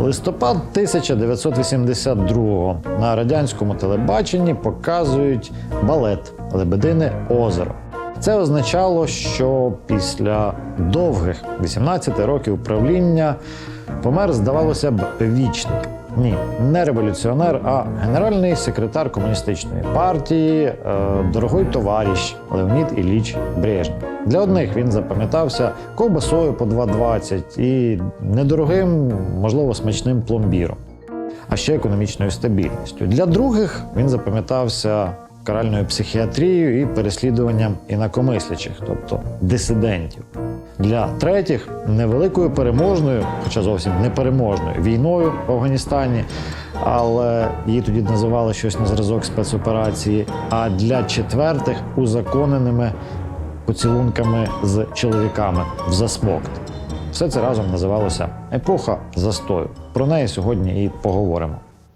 Листопад 1982-го на радянському телебаченні показують балет Лебедине озеро. Це означало, що після довгих 18 років правління помер, здавалося б, вічник. Ні, не революціонер, а генеральний секретар комуністичної партії, е, дорогой товариш Леонід Ілліч Брежнєв. Для одних він запам'ятався ковбасою по 2,20 і недорогим, можливо, смачним пломбіром а ще економічною стабільністю. Для других він запам'ятався каральною психіатрією і переслідуванням інакомислячих, тобто дисидентів. Для третіх невеликою переможною, хоча зовсім не переможною, війною в Афганістані, але її тоді називали щось на зразок спецоперації. А для четвертих узаконеними поцілунками з чоловіками в засмокт. Все це разом називалося епоха застою. Про неї сьогодні і поговоримо.